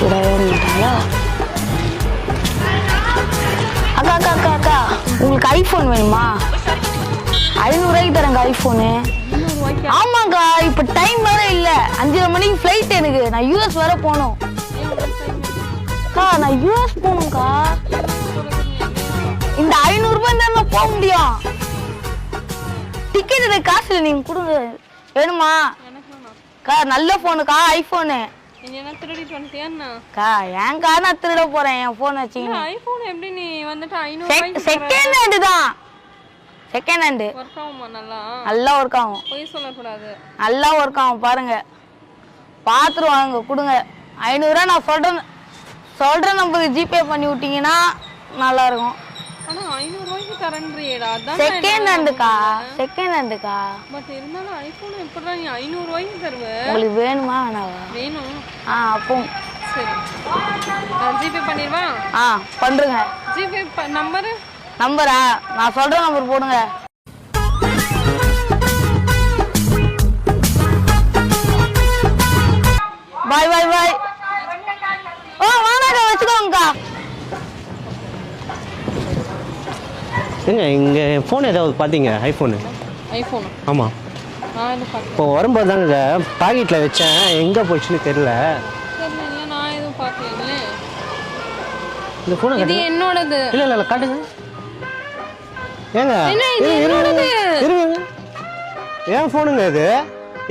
விடவே மாட்டாங்களா அக்கா அக்கா அக்கா அக்கா. உங்களுக்கு ஐஃபோன் வேணுமா? ஐநூறுரூவாய்க்கு தரேங்க ஐஃபோனு ஆமாக்கா இப்போ டைம் வேற இல்லை. அஞ்சரை மணிக்கு ஃப்ளைட் எனக்கு. நான் யூஎஸ் வர போகணும். அக்கா நான் யூஎஸ் போகணும்க்கா. இந்த ஐநூறுரூபா இருந்தா போக முடியும். டிக்கெட் காசு இல்லை நீங்கள் கொடுங்க. வேணுமா? அக்கா நல்ல ஃபோனுக்கா ஐஃபோனு ஏன்க்கா நான் திருட போறேன் என் ஃபோன் வச்சுக்கின்னு. ஐபோன் எப்படி நீ வந்துட்டு ஐநூறு செகண்ட் ஹேண்டு தான். செகண்ட் ஹேண்டு ஒர்க் ஆகுமா நல்லா? நல்லா ஒர்க் ஆகும். பொய் சொல்லக்கூடாது. நல்லா ஒர்க் ஆகும் பாருங்க. பார்த்துட்டு வாங்க கொடுங்க. ஐநூறுரூவா நான் சொல்கிறேன் சொல்கிற நம்பருக்கு ஜிபே பண்ணி விட்டீங்கன்னா நல்லா இருக்கும். ஆனா ரூபாய்க்கு தரேன்றியேடா அதான் செகண்ட் ஹேண்டுக்கா செகண்ட் ஹேண்டுக்கா பட் இருந்தாலும் ஐபோன் எப்படிடா நீ ஐநூறு ரூபாய்க்கு தருவ? உங்களுக்கு வேணுமா வேணாவா? வேணும். ஆ அப்போ. சரி. ஜிபே பண்ணிடுவா? ஆ பண்ணுறேங்க ஜிபே நம்பரு நம்பரா? நான் சொல்கிற நம்பர் போடுங்க. பாய் பாய் பாய் ஓ வாங்கக்கா வச்சுக்கோங்கக்கா ஏங்க இங்கே ஃபோன் ஏதாவது பார்த்தீங்க? ஐஃபோனு ஐபோன் ஆமாம் இப்போ வரும்போது தாங்க பாக்கெட்டில் வச்சேன். எங்கே போச்சுன்னு தெரில தெரியல நான் எதுவும் பார்க்கல இந்த ஃபோனை காட்டுங்க. என்னோடது. இல்லை இல்லை காட்டுங்க. ஏங்க ஏன் ஃபோனுங்க இது?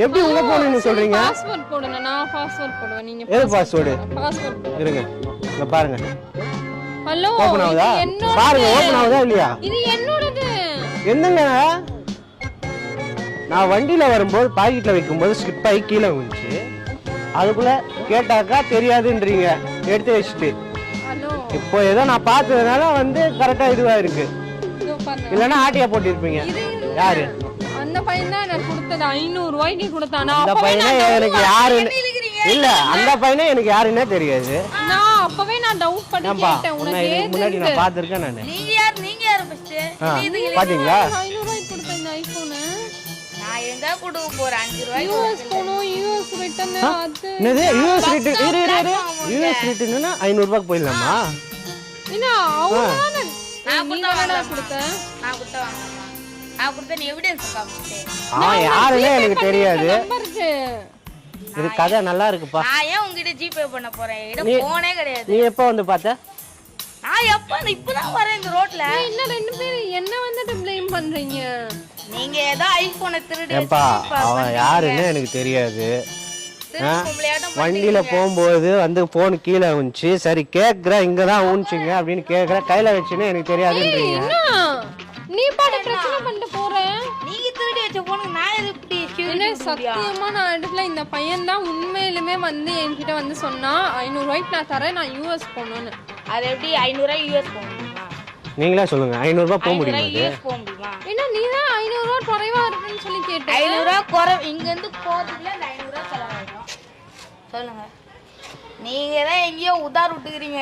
எப்படி உங்கள் ஃபோனுன்னு சொல்கிறீங்க பாஸ்வேர்ட் போடுங்க. நான் பாஸ்வேர்ட் போடுவேன். நீங்க எது பாஸ்வேர்டு பாஸ்வேர்ட் இருங்க. இங்க பாருங்க. ஹலோ ஓப்பன் ஆகுதா? பாருங்க ஓப்பன் ஆகுதா இல்லையா? இது என்னோடது. என்னங்க? நான் வண்டியில் வரும்போது பாக்கெட்டில் வைக்கும்போது ஸ்லிப் ஆகி கீழே விழுந்துச்சு. அதுக்குள்ளே கேட்டாக்கா தெரியாதுன்றீங்க. எடுத்து வச்சுட்டு. இப்போ ஏதோ நான் பார்த்ததுனால வந்து கரெக்டாக இதுவாக இருக்கு. இல்லைன்னா ஆட்டியா போட்டிருப்பீங்க. யாரு? அந்த பையன் தான் கொடுத்தது. ஐநூறு ரூபாய்க்கு கொடுத்தான். அந்த பையனே எனக்கு யாருன்னு இல்ல அந்த பையனே எனக்கு யாருன்னே தெரியாது. நான் அப்பவே நான் டவுட் பண்ணி ஏன்பா கேட்டேன் உன்னை உனக்கு முன்னாடி நான் பார்த்துருக்கேன் நான். நீங்க யார் நீங்க ஃபர்ஸ்ட் கொடுத்த இந்த ஐபோனு நான் ரூபாய் யூஎஸ் போனோம் யூஎஸ் ரிட்டர்ன் அது. என்னது? யூஎஸ் ரேட்டு இரு இரு இரு. யூஎஸ் ரேட்டுன்னா ஐநூறுரூபாய்க்கு போயிடலாமா? என்ன அவங்க தானே? நான் கொடுத்தா நான் நான் எவிடன்ஸ் எனக்கு தெரியாது. இது கதை நல்லா இருக்குப்பா. நான் ஏன் உங்ககிட்ட ஜிபே பண்ண போறேன்? நீ- போனே கிடையாது. நீ எப்போ வந்து பார்த்த? நான் எப்ப இப்பதான் வரேன் இந்த ரோட்ல. என்ன ரெண்டு பேரும் என்ன வந்துட்டு ப்ளேம் பண்றீங்க? நீங்க ஏதோ ஐபோனை திருடி ஏப்பா அவன் யாருன்னு எனக்கு தெரியாது. திருட்டு பொம்பளையாட்டம் வண்டியில போகும்போது வந்து போன் கீழே விழுந்துச்சு சரி கேட்குறேன் இங்கே தான் ஊன்ச்சிங்க அப்படின்னு கேட்குறேன் கையில் வச்சுன்னு எனக்கு தெரியாதுன்றீங்க. என்ன? நீ பாட்டு பிரச்சனை பண்ணிட்டு போற? நீங்க திருடி வச்ச போனுக்கு முடியும்? சத்தியமா நான் இடத்துல இந்த பையன் தான் உண்மையிலுமே வந்து என்கிட்ட வந்து சொன்னா ஐநூறு ரூபாய்க்கு நான் தரேன் நான் யூஎஸ் போகணும்னு. அது எப்படி? ஐநூறு ரூபாய் யூஎஸ் போக முடியுமா? நீங்களே சொல்லுங்க. ஐநூறுரூபா போக முடியுமா ரூபாய் அது யூஎஸ் போக முடியுமா? ஏன்னா நீ தான் ஐநூறு ரூபா குறைவா இருக்குன்னு சொல்லி கேட்டேன். ஐநூறு ரூபா குறை இங்க இருந்து போறதுக்குள்ள இந்த ஐநூறு ரூபா செலவாயிடும். சொல்லுங்க. நீங்க தான் எங்கேயோ உதார் விட்டுக்கிறீங்க.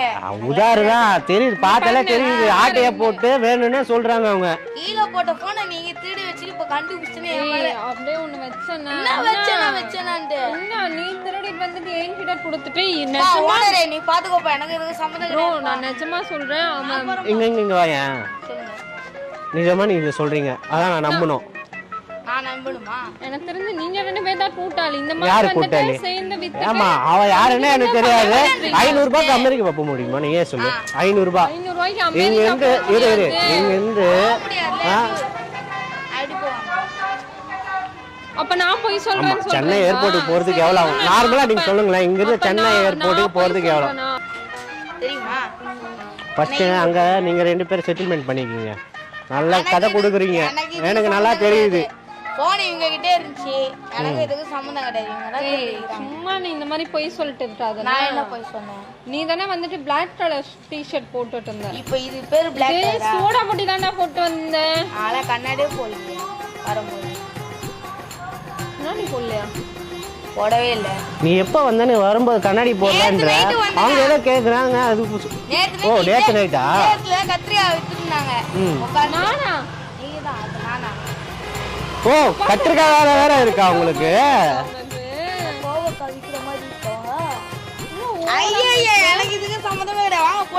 உதாரு தான் தெரியுது பார்த்தாலே தெரியுது. ஆட்டையை போட்டு வேணும்னே சொல்றாங்க அவங்க. கீழே போட்ட போனை நீங்க திருடி வச்சுட்டு இப்ப ஏய், அப்படியே ஒண்ணு வச்சேன்னா என்ன வச்சேனா வச்சேனான்ட்டு? என்ன நீ திருடிட்டு வந்துட்டு என்கிட்ட கொடுத்துட்டு ஓனரே நீ பாத்துக்கோப்பா. எனக்கு இதுக்கு சம்மந்தம் நான் நிஜமா சொல்றேன். இங்க இங்க இங்க வாயேன். சொல்லுங்க. நிஜமா நீங்க சொல்றீங்க. அதான் நான் நம்பணும். நான் நம்பணுமா எனக்கு தெரிஞ்சு நீங்க ரெண்டு பேர் தான் கூட்டாளி. இந்த மாதிரி யாரு வந்துட்டு கூட்டாளி? சேர்ந்து வித்து ஆமா அவ யாருன்னே எனக்கு தெரியாது. ஐநூறு ரூபாய்க்கு அமெரிக்கா போக முடியுமா? நீ ஏன் சொல்லு? ஐநூறு ரூபாய் ஐநூறு ரூபாய்க்கு இங்க அமெரிக்கா இருந்து இரு இரு. இங்க இருந்து ஆ, அப்படி போவாங்க. அப்ப நான் போய் ஆமா சொல்றேன்னு சென்னை ஏர்போர்ட்டுக்கு போறதுக்கு எவ்வளவு? ஆகும் நார்மலா நீங்க சொல்லுங்களேன். இங்க இருந்து சென்னை ஏர்போர்ட்டுக்கு போறதுக்கு எவ்வளவு? தெரியுமா? ஃபர்ஸ்ட் அங்க நீங்க ரெண்டு பேரும் செட்டில்மெண்ட் பண்ணிக்கீங்க. நல்லா கதை கொடுக்குறீங்க. எனக்கு நல்லா தெரியுது. போன் இவங்க கிட்டே இருந்துச்சு எனக்கு இதுக்கு சம்மந்தம் கிடையாது. தான். சும்மா நீ இந்த மாதிரி பொய் சொல்லிட்டு இருக்காத நான் என்ன போய் சொன்னேன்? நீ தானே வந்துட்டு பிளாக் கலர் டிஷர்ட் போட்டுட்டு இருந்த. இப்போ இது பேர் பிளாக் ஏய், சோடா பொட்டி தாண்டா போட்டு வந்தேன் ஆளா கண்ணாடியே போடலையே. வரும்போது. என்ன நீ போடலையா? போடவே இல்லை. நீ எப்போ வந்த நீ வரும்போது கண்ணாடி வந்தேன். அவங்க ஏதோ கேக்குறாங்க அது ஓ நேத்து நைட்டா நேத்துல கத்திரிக்காய் வித்துருந்தாங்க. உட்காந்து நானா? ஓ கத்திரிக்காய் வேற வேற இருக்கா உங்களுக்கு?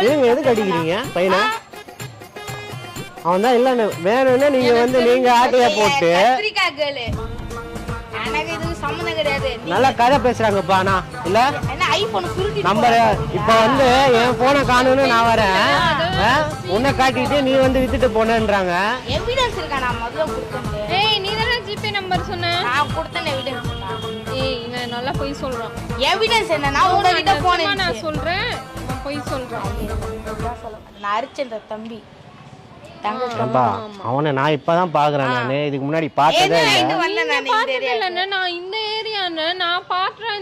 ஏங்க எதுக்கு அடிக்கிறீங்க பையனை? அவன் தான் இல்லைன்னு வேணும்னா நீங்க வந்து நீங்க ஆட்டையா போட்டு. நல்லா கதை பேசுறாங்கப்பா ஆனா இல்ல? நம்பர் இப்ப வந்து என் போனை காணும்னு நான் வரேன்? உன்னை காட்டிட்டு நீ வந்து வித்துட்டு போனேன்றாங்க. எவிடன்ஸ் இருக்கா நான் முதல்ல கொடுத்தேன். ஏய் நீ தானே ஜிபே நம்பர் சொன்ன? நான் கொடுத்தேன் எவிடன்ஸ் ஏய் இவன் நல்லா போய் சொல்றான். எவிடன்ஸ் என்னன்னா உங்ககிட்ட போன் நான் சொல்றேன் போய் சொல்றான். நான் அரிச்சேன் தம்பி. அவனை நான் இப்பதான் பாக்குறேன் நானு. இதுக்கு முன்னாடி பார்த்ததே இல்ல. நான். இந்த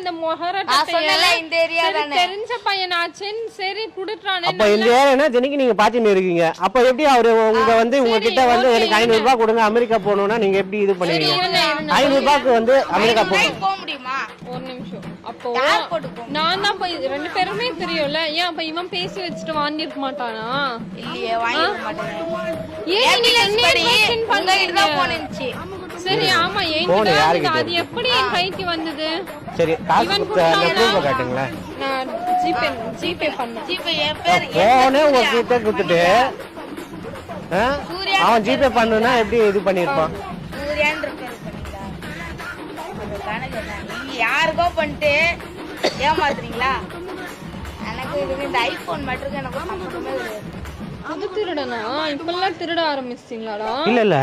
நான் மொஹரட்டை சொன்னல இந்த ஏரியா தானே. தெரிஞ்ச பையனாச்சேன்னு சரி குடுத்துறானே அப்ப இந்த ஏரியா தினைக்கு நீங்க பாத்துன்னு இருக்கீங்க. அப்ப எப்படி அவரு உங்க வந்து உங்ககிட்ட வந்து எனக்கு ஐநூறு ரூபாய் கொடுங்க அமெரிக்கா போகணும்னா நீங்க எப்படி இது பண்ணுவீங்க? ஐநூறு ரூபாய்க்கு வந்து அமெரிக்கா போக முடியுமா? ஒரு நிமிஷம். அப்போ நான் தான் போய் ரெண்டு பேருமே தெரியும்ல. ஏன் அப்ப இவன் பேசி வச்சுட்டு வாங்கிருக்க மாட்டானா? இல்லையே வாங்கிக்க மாட்டேன். ஏன் நீங்க போன் சரி ஆமா என்கிட்ட வந்தது. அது எப்படி என் கைக்கு வந்தது சரி காசு இவன் கொடுத்த அந்த கொடுத்தானா? ப்ரூஃபை காட்டுங்களேன் நான் ஜிபே ஜிபே பண்ணேன் ஜிபே என் பேர் போனே உங்ககிட்ட கொடுத்துட்டு ஆ? அவன் ஜிபே பண்ணுனா எப்படி இது பண்ணிட்டா கணக்கு? நீங்க யாருக்கோ பண்ணிட்டு ஏமாத்துறீங்களா எனக்கு இதுக்கு இந்த ஐபோன் மட்டும் எனக்கு சம்மந்தமே கிடையாது புது திருடனா? இப்பெல்லாம் திருட ஆரம்பிச்சிட்டீங்களாடா? இல்ல இல்ல.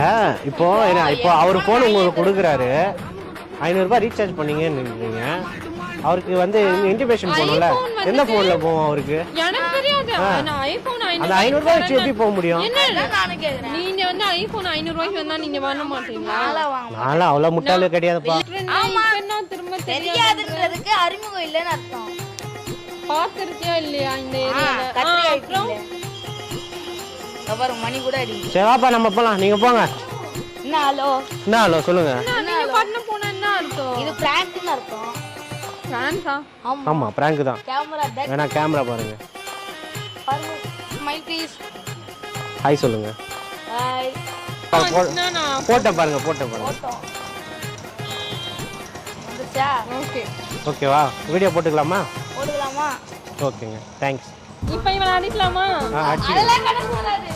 இப்போ என்ன இப்போ அவர் போன் உங்களுக்கு கொடுக்குறாரு. ஐநூறு ரூபாய் ரீசார்ஜ் பண்ணீங்கன்னு நினைக்கிறீங்க. அவருக்கு வந்து இன்டிமேஷன் போகணும்ல. எந்த போன்ல போவோம் அவருக்கு? எனக்கு தெரியாது. நான் ஐபோன் அந்த ஐநூறு ரூபாய் வச்சு எப்படி போக முடியும்? நீங்க வந்து ஐபோன் ஐநூறு ரூபாய்க்கு வந்தா நீங்க வாங்க மாட்டீங்களா? நாளா வாங்க நானும் அவ்வளவு முட்டாளு கிடையாதுப்பா இப்ப என்ன திரும்ப தெரியாது தெரியாதுன்றதுக்கு அறிமுகம் இல்லைன்னு அர்த்தம். பாத்திருக்கியா இல்லையா இந்த ஏரியால கத்திரிக்காய் அப்புறம் மணி கூட அடிக்குது. சரி வாப்பா நம்ம போலாம். நீங்க போங்க. என்ன ஹலோ என்ன ஹலோ சொல்லுங்க. என்ன, நீங்க பாட்டுல போனா என்ன அர்த்தம்? இது பிராங்க்னு அர்த்தம். பிரான்ஸா ஆமா. ஆமா பிராங்க் தான். கேமரா பேக் வேணா கேமரா பாருங்க. பாருங்க. ஸ்மைல் ப்ளீஸ் ஹாய் சொல்லுங்க. ஹாய் போட்ட பாருங்க போட்ட பாருங்க. ஓகே ஓகேவா வீடியோ போட்டுக்கலாமா? போடுக்கலாமா ஓகேங்க தேங்க்ஸ் இப்போ இவன் அடிக்கலாமா? அதெல்லாம் கணக்கு வராது.